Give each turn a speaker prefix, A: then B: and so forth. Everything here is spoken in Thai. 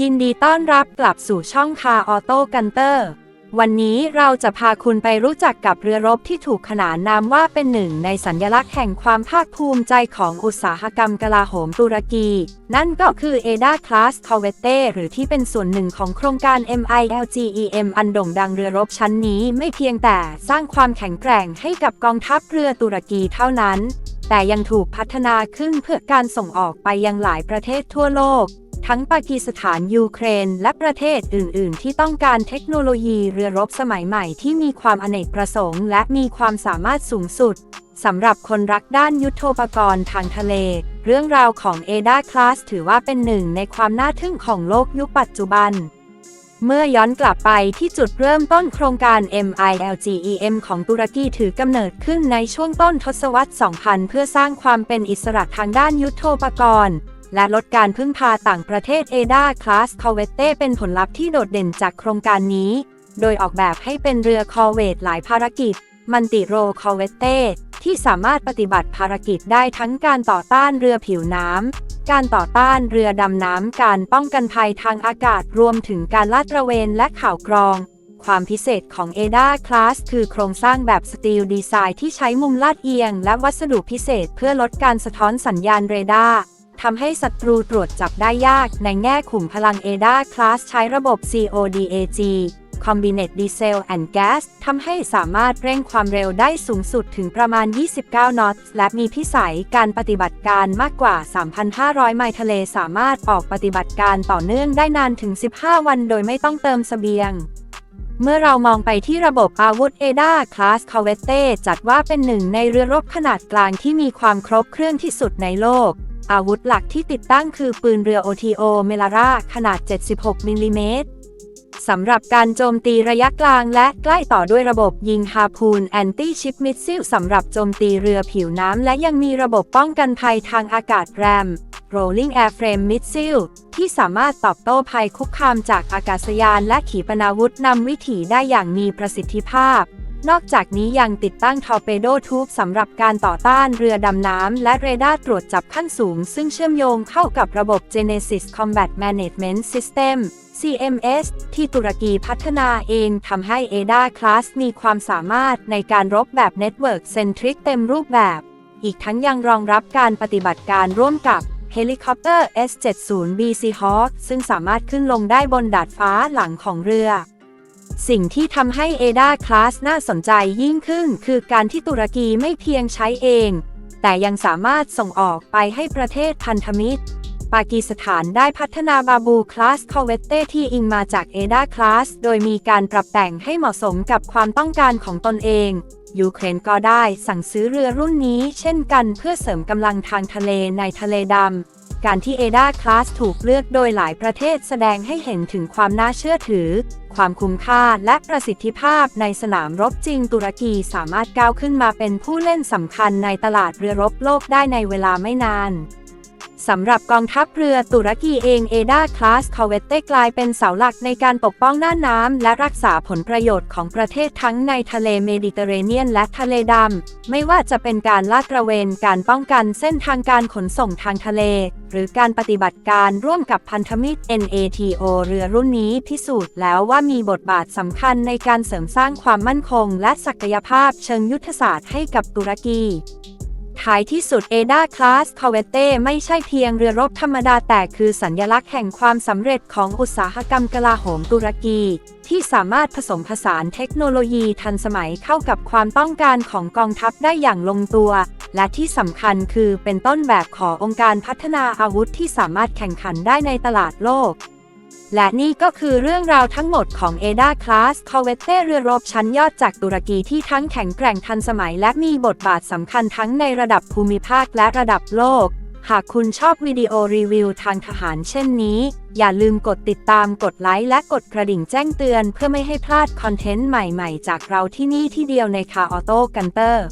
A: ยินดีต้อนรับกลับสู่ช่องคาออโต้กันเตอร์ วันนี้เราจะพาคุณไปรู้จักกับเรือรบที่ถูกขนานนามว่าเป็นหนึ่งในสัญลักษณ์แห่งความภาคภูมิใจของอุตสาหกรรมกลาโหมตุรกี นั่นก็คือ EDA Class Corvette หรือที่เป็นส่วนหนึ่งของโครงการ MILGEM อันโด่งดังเรือรบชั้นนี้ไม่เพียงแต่สร้างความแข็งแกร่งให้กับกองทัพเรือตุรกีเท่านั้น แต่ยังถูกพัฒนาขึ้นเพื่อการส่งออกไปยังหลายประเทศทั่วโลก ทั้งปากีสถานยูเครน และประเทศอื่น ๆ ที่ต้องการเทคโนโลยีเรือรบสมัยใหม่ที่มีความอเนกประสงค์ และมีความสามารถสูงสุดสำหรับคนรักด้านยุทโธปกรณ์ทางทะเล เรื่องราวของ EDA Class ถือว่าเป็นหนึ่งในความน่าทึ่งของโลกยุคปัจจุบัน เมื่อย้อนกลับไปที่จุดเริ่มต้นโครงการ MILGEM ของตุรกีถือกำเนิดขึ้นในช่วงต้นทศวรรษ 2000 เพื่อสร้างความเป็นอิสระทางด้านยุทโธปกรณ์ และลดการพึ่งพาต่างประเทศ EDA Class Corvette เป็นผลลัพธ์ที่โดดเด่นจากโครงการนี้ โดยออกแบบให้เป็นเรือคอเวตหลายภารกิจ มันติโรคอเวตเต้ที่สามารถปฏิบัติภารกิจได้ทั้งการต่อต้านเรือผิวน้ำ การต่อต้านเรือดำน้ำ การป้องกันภัยทางอากาศรวมถึงการลาดตระเวนและข่าวกรอง ความพิเศษของ EDA Class คือโครงสร้างแบบสตีลดีไซน์ที่ใช้มุมลาดเอียง และวัสดุพิเศษเพื่อลดการสะท้อนสัญญาณเรดาร์ ทำให้ศัตรูตรวจจับได้ยาก ในแง่ขุมพลัง EDA Class ใช้ระบบ CODAG Combinate Diesel and Gas ทำให้สามารถเร่งความเร็วได้สูงสุดถึงประมาณ 29 นอตและมีพิสัยการปฏิบัติการมากกว่า 3,500 ไมล์ทะเลสามารถออกปฏิบัติการต่อเนื่องได้นานถึง 15 วันโดยไม่ต้องเติมสเสบียงเมื่อเรามองไปที่ระบบอาวุธ EDA Class Corvette จัดว่าเป็นหนึ่งในเรือรบขนาดกลางที่มีความครบเครื่องที่สุดในโลก อาวุธหลักที่ติดตั้งคือปืนเรือ OTO Melara ขนาด 76 มิลลิเมตรสำหรับการโจมตีระยะกลางและใกล้ต่อด้วยระบบยิงฮาพูนแอนตี้ชิปมิสซิลสำหรับโจมตีเรือผิวน้ำและยังมีระบบป้องกันภัยทางอากาศแรม Rolling Airframe Missile ที่สามารถตอบโต้ภัยคุกคามจากอากาศยานและขีปนาวุธนำวิถีได้อย่างมีประสิทธิภาพ นอกจากนี้ยังติดตั้งทอร์เปโดทูบสำหรับการต่อต้านเรือดำน้ำ และเรดาร์ตรวจจับขั้นสูง ซึ่งเชื่อมโยงเข้ากับระบบ Genesis Combat Management System CMS ที่ตุรกีพัฒนาเองทำให้ EDA Class มีความสามารถในการรบแบบ Network Centric เต็มรูปแบบ อีกทั้งยังรองรับการปฏิบัติการร่วมกับเฮลิคอปเตอร์ S-70B Seahawk ซึ่งสามารถขึ้นลงได้บนดาดฟ้าหลังของเรือ สิ่งที่ทำให้ EDA Class น่าสนใจยิ่งขึ้น คือการที่ตุรกีไม่เพียงใช้เอง แต่ยังสามารถส่งออกไปให้ประเทศพันธมิตร ปากีสถานได้พัฒนาบาบูคลาสคอเวตเต้ที่อิงมาจากเอดาคลาสโดยมีการปรับแต่งให้เหมาะสมกับความต้องการของตนเอง ยูเครนก็ได้สั่งซื้อเรือรุ่นนี้ เช่นกันเพื่อเสริมกำลังทางทะเลในทะเลดำ การที่เอดาคลาสถูกเลือกโดยหลายประเทศแสดงให้เห็นถึงความน่าเชื่อถือ ความคุ้มค่าและประสิทธิภาพในสนามรบจริงตุรกีสามารถก้าวขึ้นมาเป็นผู้เล่นสำคัญในตลาดเรือรบโลกได้ในเวลาไม่นาน สำหรับกองทัพเรือตุรกีเองเอดาคลาสคาเวตเต้กลายเป็นเสาหลักในการปกป้องหน่านน้ำและรักษาผลประโยชน์ของประเทศทั้งในทะเลเมดิเตอร์เรเนียนและทะเลดำ ไม่ว่าจะเป็นการลาดตระเวน การป้องกันเส้นทางการขนส่งทางทะเล หรือการปฏิบัติการร่วมกับพันธมิตร NATO เรือรุ่นนี้พิสูจน์แล้วว่ามีบทบาทสำคัญในการเสริมสร้างความมั่นคง และศักยภาพเชิงยุทธศาสตร์ให้กับตุรกี ท้ายที่สุด EDA Class Corvette ไม่ใช่เพียงเรือรบธรรมดาแต่คือสัญญลักษณ์แห่งความสำเร็จของอุตสาหกรรมกลาโหมตุรกี ที่สามารถผสมผสานเทคโนโลยีทันสมัยเข้ากับความต้องการของกองทัพได้อย่างลงตัว และที่สำคัญคือเป็นต้นแบบขององค์การพัฒนาอาวุธที่สามารถแข่งขันได้ในตลาดโลก และนี่ก็คือเรื่องราวทั้งหมดของ EDA Class Corvette เรือรบชั้นยอดจากตุรกีที่ทั้งแข็งแกร่งทันสมัย และมีบทบาทสำคัญทั้งในระดับภูมิภาคและระดับโลก หากคุณชอบวิดีโอรีวิวทางทหารเช่นนี้ อย่าลืมกดติดตามกดไลค์และกดกระดิ่งแจ้งเตือนเพื่อไม่ให้พลาดคอนเทนต์ใหม่ๆ จากเราที่นี่ที่เดียวในคาออโต้กันเตอร์